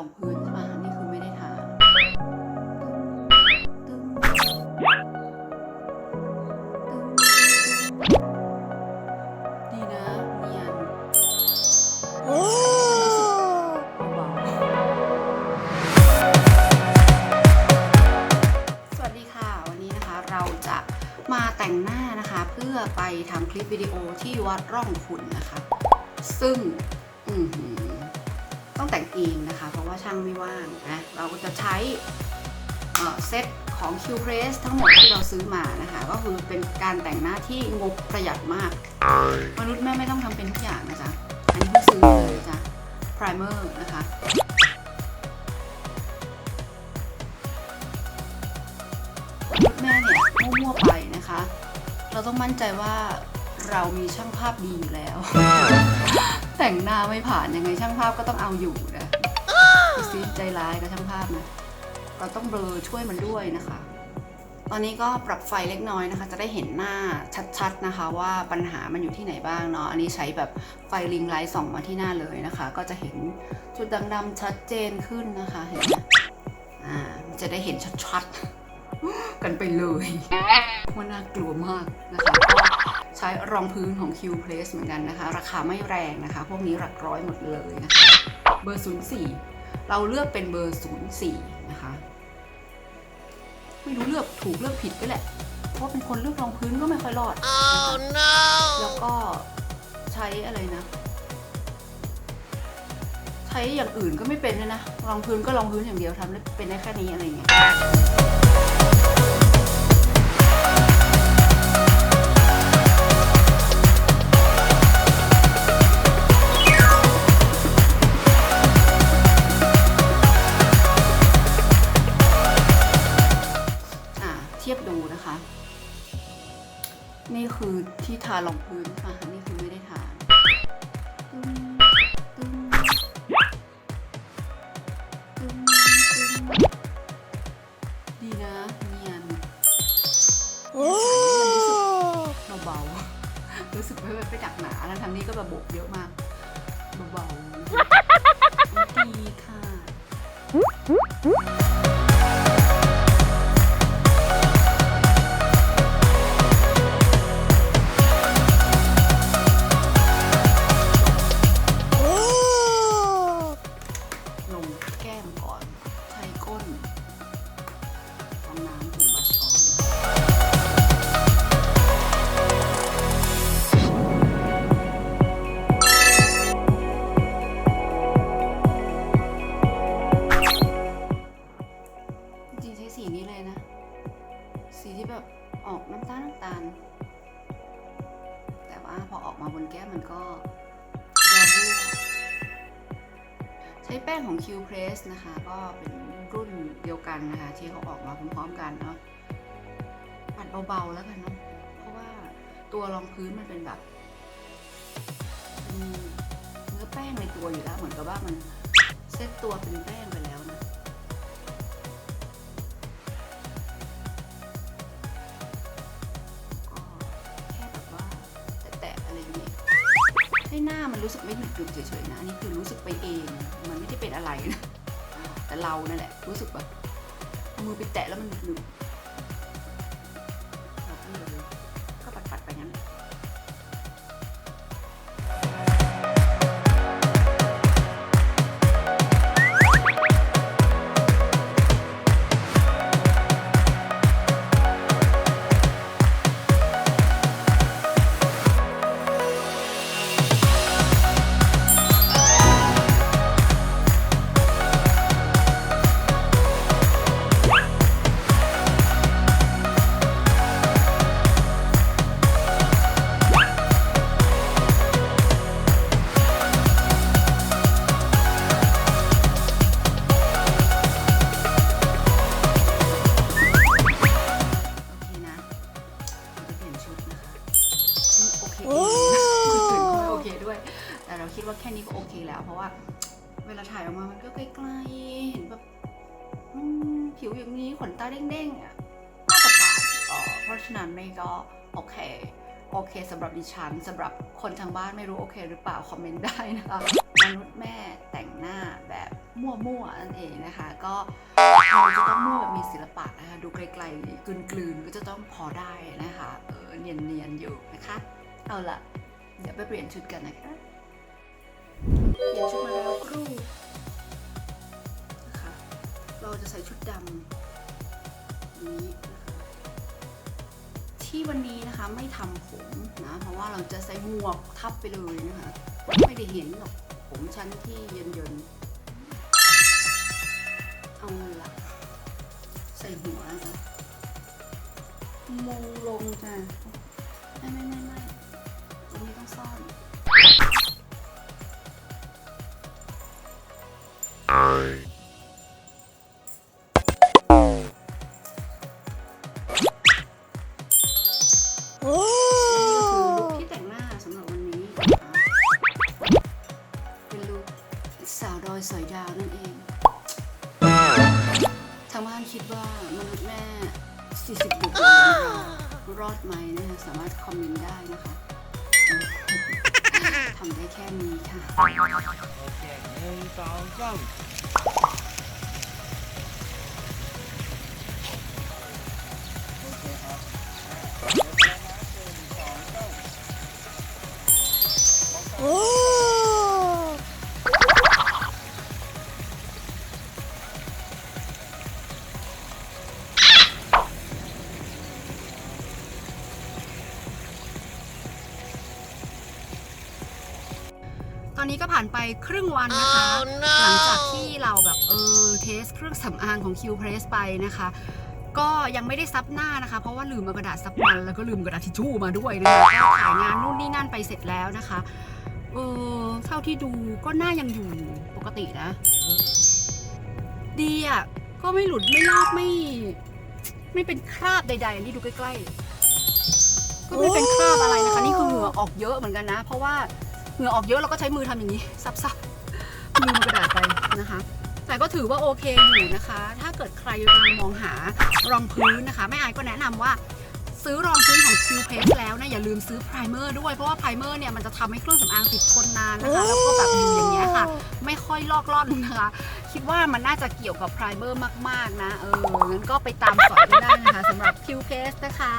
รองพื้นใช่ไหมนี่คือไม่ได้ทาดีนะเนียนเบาๆสวัสดีค่ะ วันนี้นะคะเราจะมาแต่งหน้านะคะ เพื่อไปทำคลิปวิดีโอที่วัดร่องขุนนะคะ ซึ่ง อือหือ ต้องแต่งเองนะคะ เพราะว่าช่างไม่ว่างนะเราก็จะใช้เซตของ Q Press ทั้งหมดที่เราซื้อมานะคะ ก็คือเป็นการแต่งหน้าที่งบประหยัดมาก มนุษย์แม่ไม่ต้องทำเป็นทุกอย่างนะจ๊ะ อันนี้เพิ่งซื้อเลยจ้ะ primer นะคะมนุษย์แม่เนี่ยมั่วๆไปนะคะ เราต้องมั่นใจว่าเรามีช่างภาพดีอยู่แล้ว แต่งหน้าไม่ผ่านยังไงช่างภาพก็ต้องเอาอยู่นะดูสิใจร้ายกับช่างภาพนะเราต้องเบลอช่วยมันด้วยนะคะ ตอนนี้ก็ปรับไฟเล็กน้อยนะคะ จะได้เห็นหน้าชัดๆนะคะ ว่าปัญหามันอยู่ที่ไหนบ้างเนาะอันนี้ใช้แบบไฟลิงไลท์ส่องมาที่หน้าเลยนะคะ ก็จะเห็นจุดดำๆชัดเจนขึ้นนะคะเห็นไหมอ่าจะได้เห็นชัดๆกันไปเลยว่าน่ากลัวมากนะคะก็ ใช้รองพื้นของ Q Place เหมือนกันนะคะ ราคาไม่แรงนะคะ พวกนี้หลักร้อยหมดเลยนะคะ เบอร์ 04 เราเลือกเป็นเบอร์ 04 นะคะ ไม่รู้เลือกถูกเลือกผิดก็แหละ เพราะเป็นคนเลือกรองพื้นก็ไม่ค่อยรอด oh, no. แล้วก็ใช้อะไรนะ ใช้อย่างอื่นก็ไม่เป็นเลยนะ รองพื้นก็รองพื้นอย่างเดียวทำได้เป็นได้แค่นี้อะไรอย่างเงี้ย ที่ทารองพื้นค่ะ นี่คือไม่ได้ทาตึ้งตึ้งตึ้งตึ้งดีนะเนียนเบาๆรู้สึกไม่ไปดักหนาแล้วทางนี้ก็แบบโบกเยอะมาก ก็ใช้แป้งของ Q Press นะคะ ก็เป็นรุ่นเดียวกันนะคะ ที่เขาออกมาพร้อมๆกันเนาะปัดเบาๆแล้วกันเนาะเพราะว่าตัวรองพื้นมันเป็นแบบเนเนื้อแป้งในตัวอยู่แล้วเหมือนกับว่ามันเซตตัวเป็นแป้งไปแล้ว รู้สึกไม่หนึบๆเฉยๆนะอันนี่คือรู้สึกไปเอง มันไม่ได้เป็นอะไรนะแต่เรานั่นแหละ รู้สึกแบบเอามือไปแตะแล้วมันหนึบ โอเคเองคนอื่นเขาไม่โอเคด้วย แต่เราคิดว่าแค่นี้ก็โอเคแล้ว เพราะว่าเวลาถ่ายออกมา มันก็ใกลๆ เห็นแบบผิวอย่างนี้ขนตาเด้งๆอะน่าจะผ่านเอ่อเพราะฉะนั้นไม่ก็โอเค โอเคสำหรับดิฉันสำหรับคนทางบ้านไม่รู้โอเคหรือเปล่า คอมเมนต์ได้นะคะมนุษย์แม่แต่งหน้าแบบมั่วๆนั่นเองนะคะ ก็เราจะต้องมั่วแบบมีศิลปะนะคะดูไกลๆกลืนๆ ก็จะต้องพอได้นะคะเออเนียนๆอยู่นะคะ เอาละเดี๋ยวไปเปลี่ยนชุดกันนะคะเปลี่ยนชุดมาแล้วครู่นะคะเราจะใส่ชุดดำนี้นะคะที่วันนี้นะคะไม่ทำผมนะเพราะว่าเราจะใส่หมวกทับไปเลยนะคะไม่ได้เห็นหรอกผมชั้นที่เยินๆเอาละใส่หัวนะคะมงลงจ้ะ ลุคที่แต่งหน้าสำหรับวันนี้ เป็นลุคสาวดอยสอยดาวนั่นเองทางบ้านคิดว่ามนุษย์แม่ 40บวกรอดไหมนะคะสามารถคอมเมนต์ได้นะคะทำได้แค่นี้ค่ะ โอเคหนึ่งสองสาม ตอนนี้ก็ผ่านไปครึ่งวันนะคะหลังจากที่เราแบบเออเทสเครื่องสำอางของ Q Press ไปนะคะ ก็ยังไม่ได้ซับหน้านะคะ เพราะว่าลืมเอากระดาษซับมันแล้วก็ลืมกระดาษทิชชู่มาด้วยนะคะก็ถ่ายงานนู่นนี่นั่นไปเสร็จแล้วนะคะเออเท่าที่ดูก็หน้ายังอยู่ปกตินะเออดีอะก็ไม่หลุดไม่ลอกไม่ ไม่เป็นคราบใดๆนี่ดูใกล้ๆก็ไม่เป็นคราบอะไรนะคะ นี่คือเหงื่อออกเยอะเหมือนกันนะ เพราะว่า เหงื่อออกเยอะเราก็ใช้มือทำอย่างนี้ ซับๆมือมันกระดาษไปนะคะ แต่ก็ถือว่าโอเคอยู่นะคะ ถ้าเกิดใครกำลังมองหารองพื้นนะคะไม่อายก็แนะนำว่าซื้อรองพื้นของ Q Paste แล้วนะอย่าลืมซื้อไพรเมอร์ด้วย เพราะว่าไพรเมอร์เนี่ยมันจะทำให้เครื่องสำอางติดทนนานนะคะ แล้วก็แบบอยู่อย่างเงี้ยค่ะ ไม่ค่อยลอกล่อนนะคะ คิดว่ามันน่าจะเกี่ยวกับไพรเมอร์มากๆนะ เอองั้นก็ไปตามสอนกันได้นะคะสำหรับ Q Paste นะคะ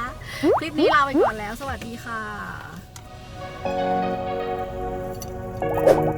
คลิปนี้ลาไปก่อนแล้ว สวัสดีค่ะ Thank you.